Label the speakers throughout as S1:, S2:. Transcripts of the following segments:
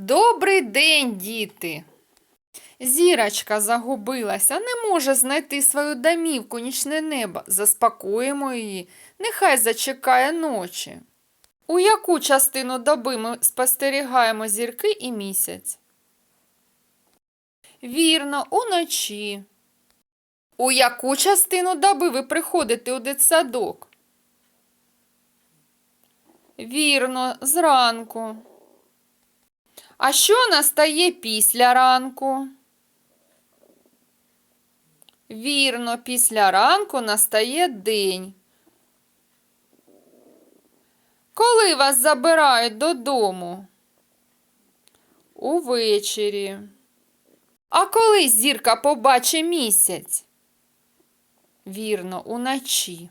S1: Добрий день, діти. Зірочка загубилася, не може знайти свою домівку нічне небо. Заспокоїмо її, нехай зачекає ночі. У яку частину доби ми спостерігаємо зірки і місяць? Вірно, уночі. У яку частину доби ви приходите у дитсадок? Вірно, зранку. А що настає після ранку? Вірно, після ранку настає день. Коли вас забирають додому? Увечері. А коли зірка побачить місяць? Вірно, уночі.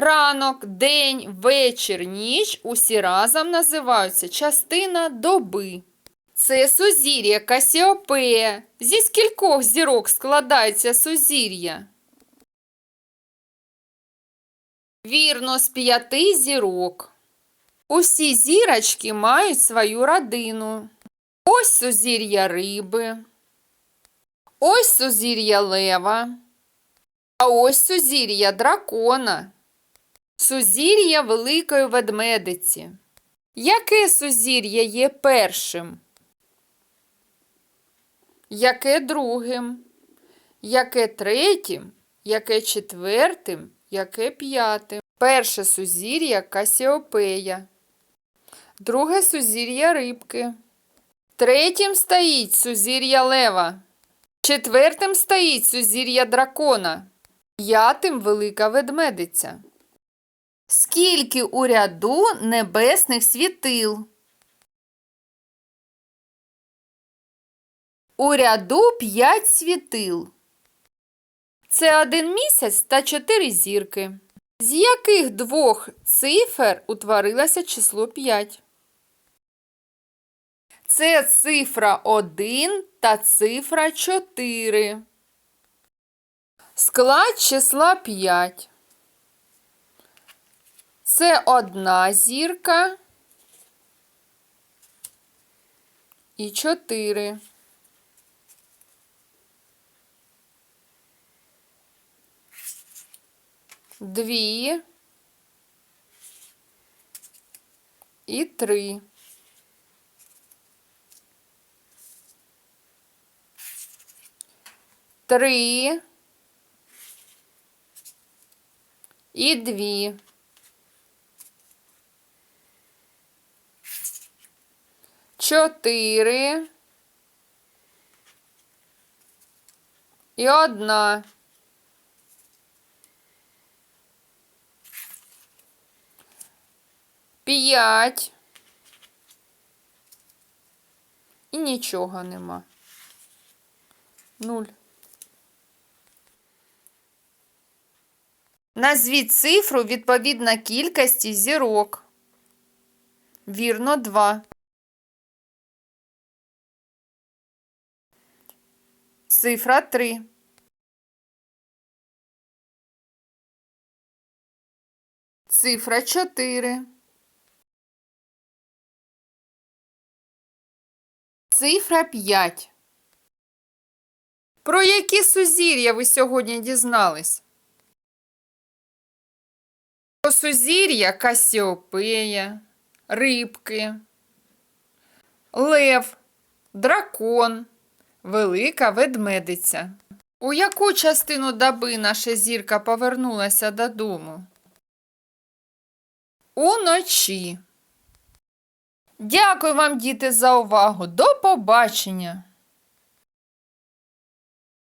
S1: Ранок, день, вечір, ніч усі разом називаються частина доби. Це сузір'я Касіопея. Зі скількох зірок складається сузір'я? Вірно, з п'яти зірок. Усі зірочки мають свою родину. Ось сузір'я риби. Ось сузір'я лева. А ось сузір'я дракона. Сузір'я Великої ведмедиці. Яке сузір'я є першим? Яке другим? Яке третім? Яке четвертим? Яке п'ятим? Перше сузір'я Касіопея. Друге сузір'я рибки. Третім стоїть сузір'я лева. Четвертим стоїть сузір'я дракона. П'ятим велика ведмедиця. Скільки у ряду небесних світил? У ряду п'ять світил. Це один місяць та чотири зірки. З яких двох цифр утворилося число 5? Це цифра 1 та цифра 4. Склад числа 5. Це одна зірка і 4. Дві і три. Три і дві. Чотири і одна. П'ять. І нічого нема. Нуль. Назвіть цифру відповідно кількості зірок. Вірно, 2. Цифра 3. Цифра 4. Цифра 5. Про які сузір'я ви сьогодні дізнались? Про сузір'я Касіопея, рибки, лев, дракон, велика ведмедиця. У яку частину доби наша зірка повернулася додому? Уночі. Дякую вам, діти, за увагу. До побачення!